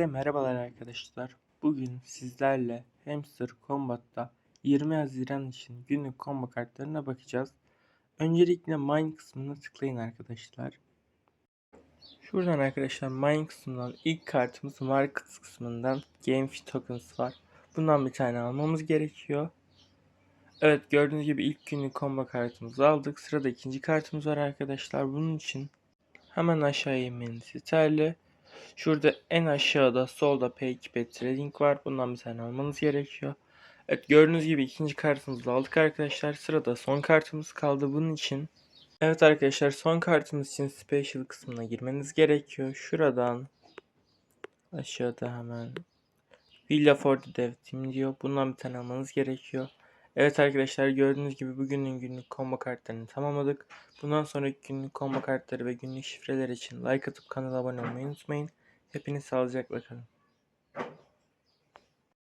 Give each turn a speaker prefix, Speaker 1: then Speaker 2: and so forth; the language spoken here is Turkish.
Speaker 1: Herkese merhabalar arkadaşlar. Bugün sizlerle Hamster Combat'ta 20 Haziran için günlük combo kartlarına bakacağız. Öncelikle Mine kısmına tıklayın arkadaşlar. Şuradan arkadaşlar Mine kısmından ilk kartımız Markets kısmından Game Fit Tokens var. Bundan bir tane almamız gerekiyor. Evet gördüğünüz gibi ilk günlük combo kartımızı aldık. Sırada ikinci kartımız var arkadaşlar. Bunun için hemen aşağıya inmeniz yeterli. Şurada en aşağıda solda Pay2 Trading var. Bundan bir tane almanız gerekiyor. Evet gördüğünüz gibi ikinci kartımızı aldık arkadaşlar. Sırada son kartımız kaldı bunun için. Evet arkadaşlar son kartımız için Special kısmına girmeniz gerekiyor. Şuradan aşağıda hemen Villa for the Dev Team diyor. Bundan bir tane almanız gerekiyor. Evet arkadaşlar gördüğünüz gibi bugünün günlük combo kartlarını tamamladık. Bundan sonraki günlük combo kartları ve günlük şifreler için like atıp kanala abone olmayı unutmayın. Hepiniz sağlıcakla kalın.